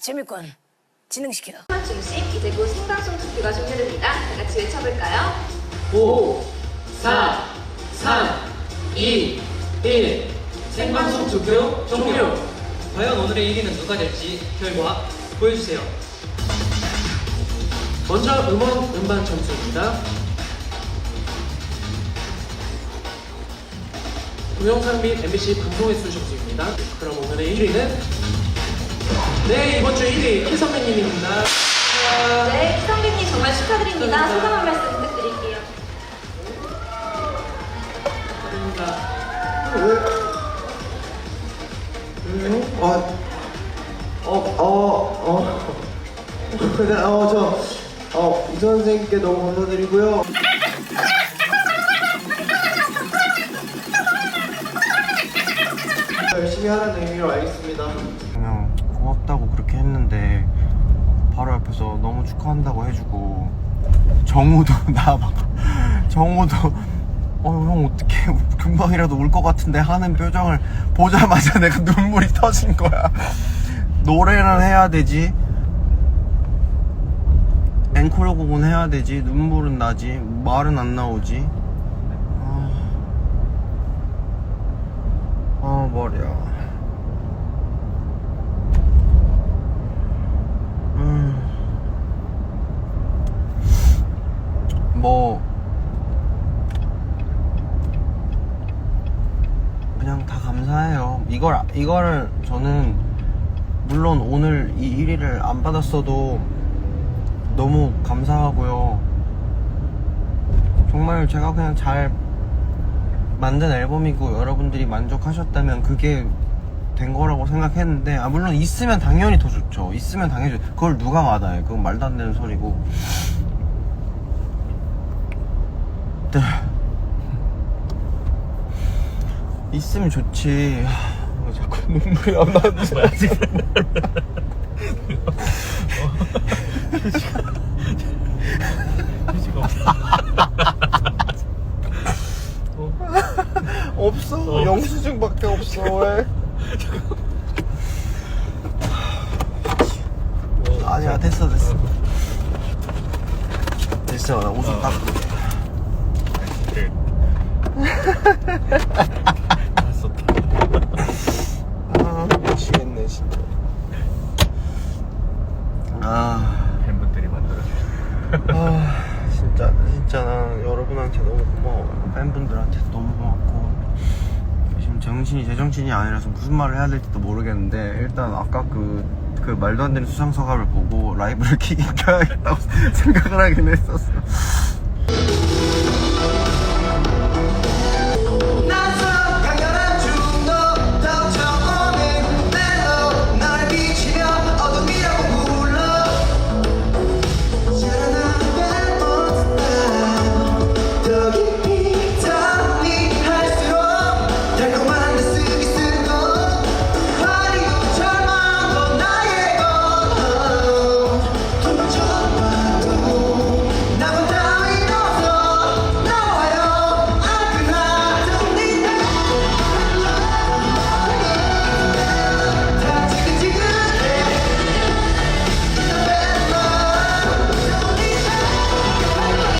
재밌군. 진행시켜. 중심 이제 곧 생방송 투표가 종료됩니다. 다 같이 외쳐볼까요? 5, 4, 3, 2, 1. 생방송 투표 종료. 과연 오늘의 1위는 누가 될지 결과 보여주세요. 먼저 음원 음반 점수입니다. 동영상 및 MBC 방송 횟수 점수입니다. 그럼 오늘의 1위는 네 이번 주 1위 키 선배님입니다. 네, 희성빈님 정말 축하드립니다. 소감 한 말씀 부탁드릴게요. 축하드립니다. 어, 어, 어, 어. 네, 어, 저, 어, 이 선생님께 너무 감사드리고요. 열심히 하라는 의미로 알겠습니다. 그냥 고맙다고 그렇게 했는데 바로 옆에서 너무 축하한다고 해주고 정우도 나 막 정우도 어형 어떻게 금방이라도 울 것 같은데 하는 표정을 보자마자 내가 눈물이 터진 거야. 노래는 해야 되지. 앵콜 곡은 해야 되지. 눈물은 나지. 말은 안 나오지. 아, 아 머리야. 뭐 그냥 다 감사해요. 이걸 이거를 저는 물론 오늘 이 1위를 안 받았어도 너무 감사하고요. 정말 제가 그냥 잘 만든 앨범이고 여러분들이 만족하셨다면 그게 된 거라고 생각했는데 아 물론 있으면 당연히 더 좋죠. 있으면 당연히 좋 그걸 누가 받아요? 그건 말도 안 되는 소리고. 네. 있으면 좋지. 하, 왜 자꾸 눈물이 안 나지? 없어. 영수증밖에 없어. 왜? 아니야 됐어 됐어. 됐어 나 옷을 닦고. 아 미치겠네 진짜. 아. 팬분들이 만들어주신 아 진짜 진짜 난 여러분한테 너무 고마워 팬분들한테 너무 고맙고 지금 정신이 제정신이 아니라서 무슨 말을 해야 될지도 모르겠는데 일단 아까 그, 그 말도 안 되는 수상소감을 보고 라이브를 키긴 켜야겠다고 생각을 하긴 했었어